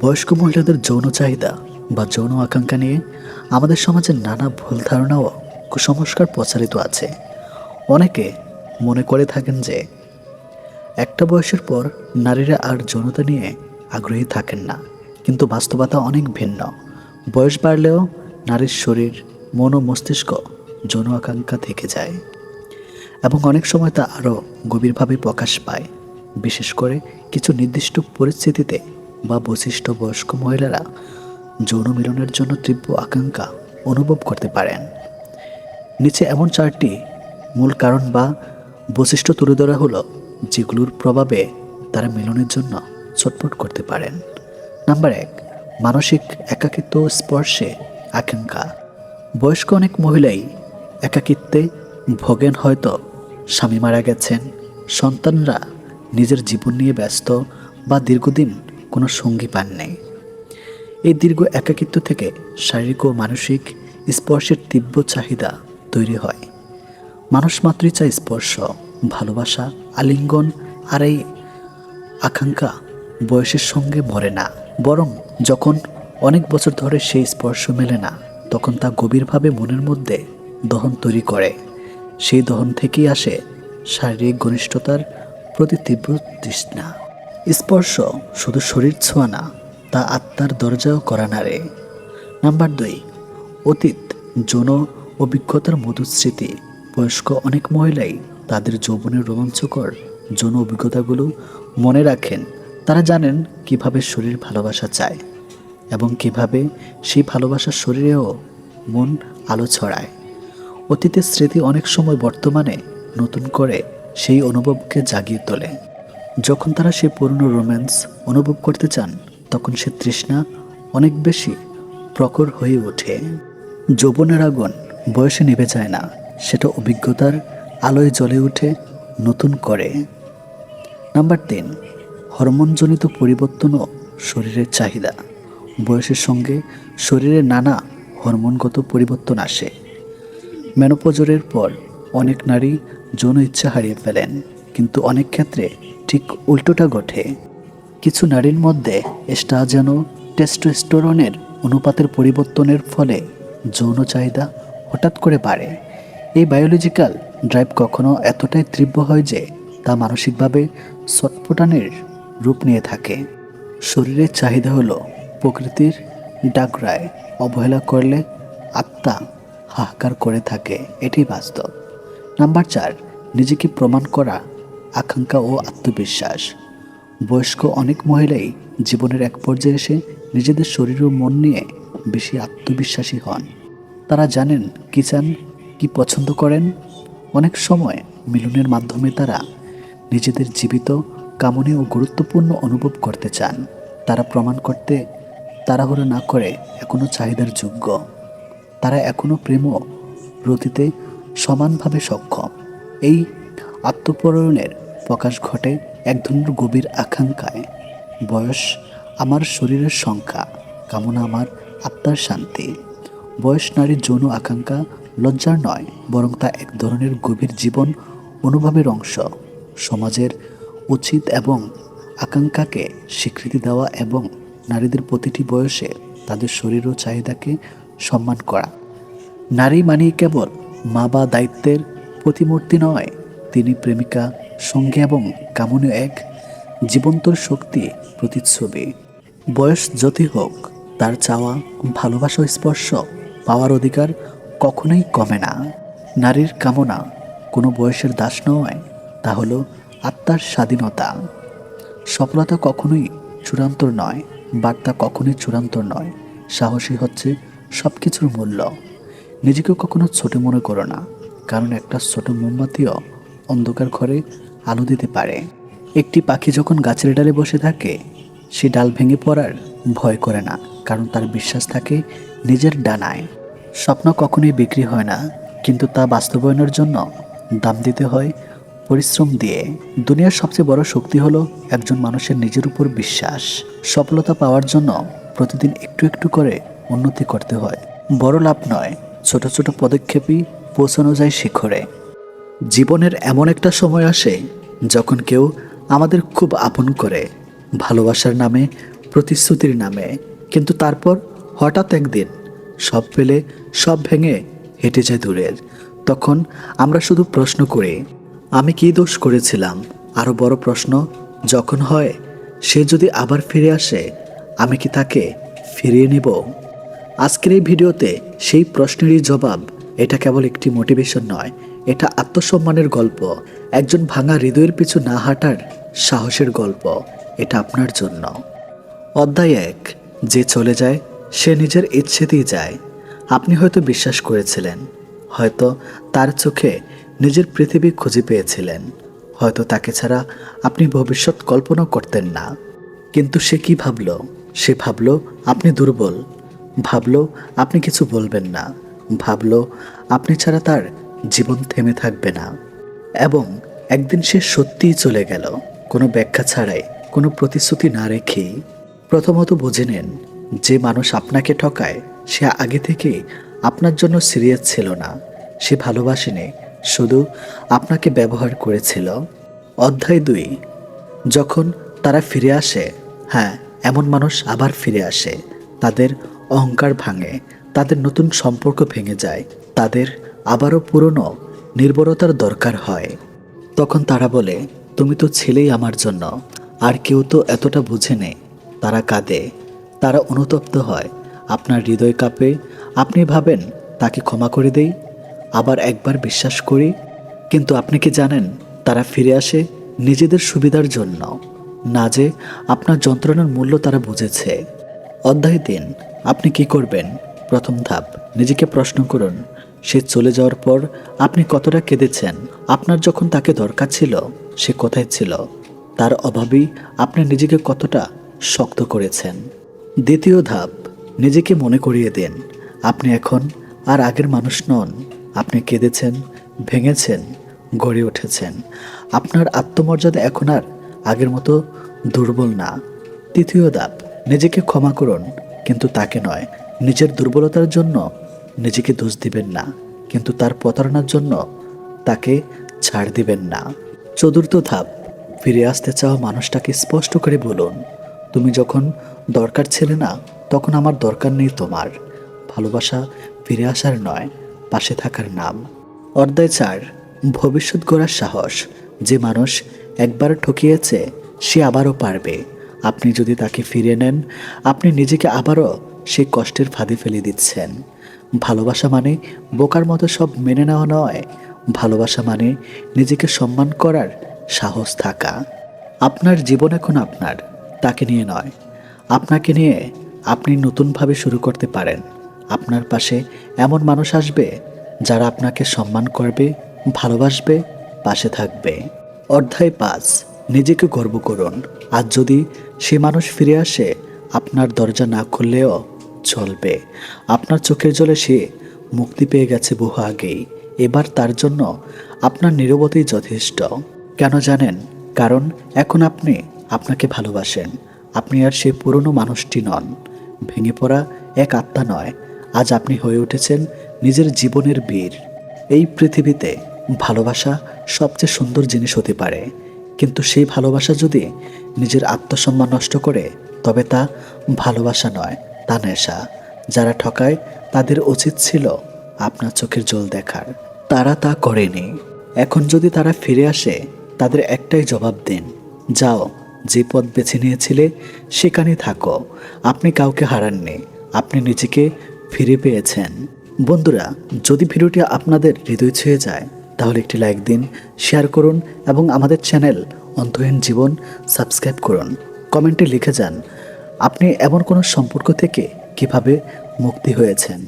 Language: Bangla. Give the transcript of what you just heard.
বয়স্ক মহিলাদের যৌন চাহিদা বা যৌন আকাঙ্ক্ষা নিয়ে আমাদের সমাজে নানা ভুল ধারণা ও কুসংস্কার প্রচারিত আছে। অনেকে মনে করে থাকেন যে একটা বয়সের পর নারীরা আর যৌনতা নিয়ে আগ্রহী থাকেন না। কিন্তু বাস্তবতা অনেক ভিন্ন। বয়স বাড়লেও নারীর শরীর, মন ও মস্তিষ্ক যৌন আকাঙ্ক্ষা থেকে যায় এবং অনেক সময় তা আরও গভীরভাবে প্রকাশ পায়। বিশেষ করে কিছু নির্দিষ্ট পরিস্থিতিতে বা বৈশিষ্ট্য বয়স্ক মহিলারা যৌন মিলনের জন্য তীব্র আকাঙ্ক্ষা অনুভব করতে পারেন। নিচে এমন চারটি মূল কারণ বা বৈশিষ্ট্য তুলে ধরা হলো, যেগুলোর প্রভাবে তারা মিলনের জন্য ছটফট করতে পারেন। নাম্বার এক, মানসিক একাকিত্ব স্পর্শে আকাঙ্ক্ষা। বয়স্ক অনেক মহিলাই একাকিত্বে ভোগেন হয়তো স্বামী মারা গেছেন, সন্তানরা নিজের জীবন নিয়ে ব্যস্ত বা দীর্ঘদিন কোনো সঙ্গী পান নেই। এই দীর্ঘ একাকিত্ব থেকে শারীরিক ও মানসিক স্পর্শের তীব্র চাহিদা তৈরি হয়। মানুষ মাত্রই চায় স্পর্শ, ভালোবাসা, আলিঙ্গন আর এই আকাঙ্ক্ষা বয়সের সঙ্গে মরে না। বরং যখন অনেক বছর ধরে সেই স্পর্শ মেলে না, তখন তা গভীরভাবে মনের মধ্যে দহন তৈরি করে। সেই দহন থেকেই আসে শারীরিক ঘনিষ্ঠতার প্রতি তীব্র তৃষ্ণা। স্পর্শ, শুধু শরীর ছোঁয়া না, তা আত্মার দরজাও করা নাড়ে নাম্বার দুই, অতীত, যৌন অভিজ্ঞতার মধুর স্মৃতি বয়স্ক অনেক মহিলাই তাদের যৌবনের রোমাঞ্চকর যৌন অভিজ্ঞতাগুলো মনে রাখেন। তারা জানেন কীভাবে শরীর ভালোবাসা চায় এবং কীভাবে সেই ভালোবাসার শরীরেও মন আলো ছড়ায়। অতীতের স্মৃতি অনেক সময় বর্তমানে নতুন করে সেই অনুভবকে জাগিয়ে তোলে। যখন তারা সেই পুরনো রোম্যান্স অনুভব করতে চান, তখন সে তৃষ্ণা অনেক বেশি প্রখর হয়ে ওঠে। যৌবনের আগুন বয়সে নিভে যায় না, সেটা অভিজ্ঞতার আলোয় জ্বলে ওঠে, নতুন করে। নাম্বার তিন, হরমোনজনিত পরিবর্তন ও শরীরের চাহিদা। বয়সের সঙ্গে শরীরে নানা হরমোনগত পরিবর্তন আসে। মেনোপজরের পর অনেক নারী যৌন ইচ্ছা হারিয়ে ফেলেন, কিন্তু অনেক ক্ষেত্রে ঠিক উল্টোটা ঘটে। কিছু নারীর মধ্যে যেন টেস্টোস্টেরনের অনুপাতের পরিবর্তনের ফলে যৌন চাহিদা হঠাৎ করে বাড়ে। এই বায়োলজিক্যাল ড্রাইভ কখনো এতটাই তীব্র হয় যে তা মানসিকভাবে ছটফটানের রূপ নিয়ে থাকে। শরীরের চাহিদা হলো প্রকৃতির ডাকরায় অবহেলা করলে আত্মা হাহাকার করে থাকে এটাই বাস্তব। নাম্বার চার, নিজেকে প্রমাণ করা আকাঙ্ক্ষা ও আত্মবিশ্বাস। বয়স্ক অনেক মহিলাই জীবনের এক পর্যায়ে এসে নিজেদের শরীর ও মন নিয়ে বেশি আত্মবিশ্বাসী হন। তারা জানেন কি চান, কি পছন্দ করেন। অনেক সময় মিলনের মাধ্যমে তারা নিজেদের জীবিত কামনে ও গুরুত্বপূর্ণ অনুভব করতে চান। তারা প্রমাণ করতে তাড়াহুড়ো না করে এখনও চাহিদার যোগ্য। তারা এখনও প্রেম রতিতে সমানভাবে সক্ষম। এই আত্মপরণের প্রকাশ ঘটে এক ধরনের গভীর আকাঙ্ক্ষায়। বয়স আমার শরীরের সংখ্যা, কামনা আমার আত্মার শান্তি। বয়স নারীর যৌন আকাঙ্ক্ষা লজ্জার নয়, বরং তা এক ধরনের গভীর জীবন অনুভবের অংশ। সমাজের উচিত এবং আকাঙ্ক্ষাকে স্বীকৃতি দেওয়া এবং নারীদের প্রতিটি বয়সে তাদের শরীর ও চাহিদাকে সম্মান করা। নারী মানে কেবল মা বা দায়িত্বের প্রতিমূর্তি নয় তিনি প্রেমিকা, সঙ্গী এবং কামনীয় এক জীবন্ত শক্তি প্রতিচ্ছবি। বয়স যতই হোক, তার চাওয়া, ভালোবাসা স্পর্শ পাওয়ার অধিকার কখনোই কমে না। নারীর কামনা কোনো বয়সের দাস নয়, তা হলো আত্মার স্বাধীনতা। সফলতা কখনোই চূড়ান্ত নয়, বার্তা কখনোই চূড়ান্ত নয় সাহসী হচ্ছে সব কিছুর মূল্য। নিজেকে কখনো ছোট মনে করো না, কারণ একটা ছোট মোমবাতিও অন্ধকার ঘরে আলো দিতে পারে। একটি পাখি যখন গাছের ডালে বসে থাকে, সে ডাল ভেঙে পড়ার ভয় করে না, কারণ তার বিশ্বাস থাকে নিজের ডানায়। স্বপ্ন কখনোই বিক্রি হয় না, কিন্তু তা বাস্তবায়নের জন্য দাম দিতে হয় পরিশ্রম দিয়ে। দুনিয়ার সবচেয়ে বড় শক্তি হলো একজন মানুষের নিজের উপর বিশ্বাস। সফলতা পাওয়ার জন্য প্রতিদিন একটু একটু করে উন্নতি করতে হয়। বড় লাভ নয়, ছোট ছোট পদক্ষেপই পৌঁছানো যায় শিখরে। জীবনের এমন একটা সময় আসে যখন কেউ আমাদের খুব আপন করে, ভালোবাসার নামে, প্রতিশ্রুতির নামে। কিন্তু তারপর হঠাৎ একদিন সব পেলে সব ভেঙে হেঁটে যায় দূরের। তখন আমরা শুধু প্রশ্ন করি, আমি কী দোষ করেছিলাম? আরও বড় প্রশ্ন, যখন হয় সে যদি আবার ফিরে আসে, আমি কি তাকে ফিরিয়ে নেব? আজকের এই ভিডিওতে সেই প্রশ্নেরই জবাব, এটা কেবল একটি মোটিভেশন নয় এটা আত্মসম্মানের গল্প। একজন ভাঙা হৃদয়ের পিছু না হাঁটার সাহসের গল্প। এটা আপনার জন্য। অধ্যায় এক, যে চলে যায়, সে নিজের ইচ্ছেতেই যায়। আপনি হয়তো বিশ্বাস করেছিলেন, হয়তো তার চোখে নিজের পৃথিবী খুঁজে পেয়েছিলেন, হয়তো তাকে ছাড়া আপনি ভবিষ্যৎ কল্পনা করতেন না। কিন্তু সে কি ভাবল? সে ভাবল, আপনি দুর্বল। ভাবল, আপনি কিছু বলবেন না। ভাবল, আপনি ছাড়া তার জীবন থেমে থাকবে না। এবং একদিন সে সত্যিই চলে গেল। কোনো ব্যাখ্যা ছাড়াই, কোনো প্রতিশ্রুতি না রেখেই প্রথমত বুঝে নেন, যে মানুষ আপনাকে ঠকায়, সে আগে থেকেই আপনার জন্য সিরিয়াস ছিল না। সে ভালোবাসেনি, শুধু আপনাকে ব্যবহার করেছিল। অধ্যায় দুই, যখন তারা ফিরে আসে হ্যাঁ এমন মানুষ আবার ফিরে আসে। তাদের অহংকার ভাঙে, তাদের নতুন সম্পর্ক ভেঙে যায়, তাদের আবারও পুরনো নির্ভরতার দরকার হয়। তখন তারা বলে, তুমি তো ছেলেই আমার জন্য, আর কেউ তো এতটা বুঝে নেই। তারা কাঁদে, তারা অনুতপ্ত হয়, আপনার হৃদয় কাঁপে, আপনি ভাবেন, তাকে ক্ষমা করে দেই, আবার একবার বিশ্বাস করি। কিন্তু আপনি কি জানেন, তারা ফিরে আসে নিজেদের সুবিধার জন্য, না যে আপনার যন্ত্রণার মূল্য তারা বুঝেছে। অধ্যায় দিন আপনি কি করবেন? প্রথম ধাপ, নিজেকে প্রশ্ন করুন সে চলে যাওয়ার পর আপনি কতটা কেঁদেছেন? আপনার যখন তাকে দরকার ছিল, সে কোথায় ছিল? তার অভাবেই আপনি নিজেকে কতটা শক্ত করেছেন? দ্বিতীয় ধাপ, নিজেকে মনে করিয়ে দেন। আপনি এখন আর আগের মানুষ নন। আপনি কেঁদেছেন, ভেঙেছেন, গড়ে উঠেছেন। আপনার আত্মমর্যাদা এখন আর আগের মতো দুর্বল না। তৃতীয় ধাপ, নিজেকে ক্ষমা করুন, কিন্তু তাকে নয়। নিজের দুর্বলতার জন্য নিজেকে দোষ দিবেন না, কিন্তু তার প্রতারণার জন্য তাকে ছাড় দিবেন না। চতুর্থ ধাপ, ফিরে আসতে চাওয়া মানুষটাকে স্পষ্ট করে বলুন, তুমি যখন দরকার ছিলে না, তখন আমার দরকার নেই তোমার। ভালোবাসা ফিরে আসার নয়, পাশে থাকার নাম। অর্ধায় চার, ভবিষ্যৎ গড়ার সাহস। যে মানুষ একবার ঠকিয়েছে, সে আবারও পারবে। আপনি যদি তাকে ফিরে নেন, আপনি নিজেকে আবারও সেই কষ্টের ফাঁদে ফেলে দিচ্ছেন। ভালোবাসা মানে বোকার মতো সব মেনে নেওয়া নয়। ভালোবাসা মানে নিজেকে সম্মান করার সাহস থাকা। আপনার জীবন এখন আপনার, তাকে নিয়ে নয়। আপনাকে নিয়ে আপনি নতুনভাবে শুরু করতে পারেন। আপনার পাশে এমন মানুষ আসবে যারা আপনাকে সম্মান করবে, ভালোবাসবে, পাশে থাকবে। অধ্যায় পাঁচ, নিজেকে গর্ব করুন। আর যদি সে মানুষ ফিরে আসে, আপনার দরজা না খুললেও চলবে। আপনার চোখের জলে সে মুক্তি পেয়ে গেছে বহু আগেই। এবার তার জন্য আপনার নিরবতেই যথেষ্ট। কেন জানেন? কারণ এখন আপনি আপনাকে ভালোবাসেন। আপনি আর সেই পুরনো মানুষটি নন। ভেঙে পড়া এক আত্মা নয়। আজ আপনি হয়ে উঠেছেন নিজের জীবনের বীর। এই পৃথিবীতে ভালোবাসা সবচেয়ে সুন্দর জিনিস হতে পারে। কিন্তু সেই ভালোবাসা যদি নিজের আত্মসম্মান নষ্ট করে, তবে তা ভালোবাসা নয়। তা নেশা যারা ঠকায় তাদের উচিত ছিল আপনার চোখের জল দেখার। তারা তা করেনি। এখন যদি তারা ফিরে আসে, তাদের একটাই জবাব দিন, যাও, যে পথ বেছে নিয়েছিলে সেখানে থাকো। আপনি কাউকে হারাননি, আপনি নিজেকে ফিরে পেয়েছেন। বন্ধুরা, যদি ভিডিওটি আপনাদের হৃদয় ছুঁয়ে যায়, তাহলে একটি লাইক দিন, শেয়ার করুন এবং আমাদের চ্যানেল অন্তহীন জীবন সাবস্ক্রাইব করুন। কমেন্টে লিখে যান আপনি এমন কোনো সম্পর্ক থেকে কীভাবে মুক্তি হয়েছেন?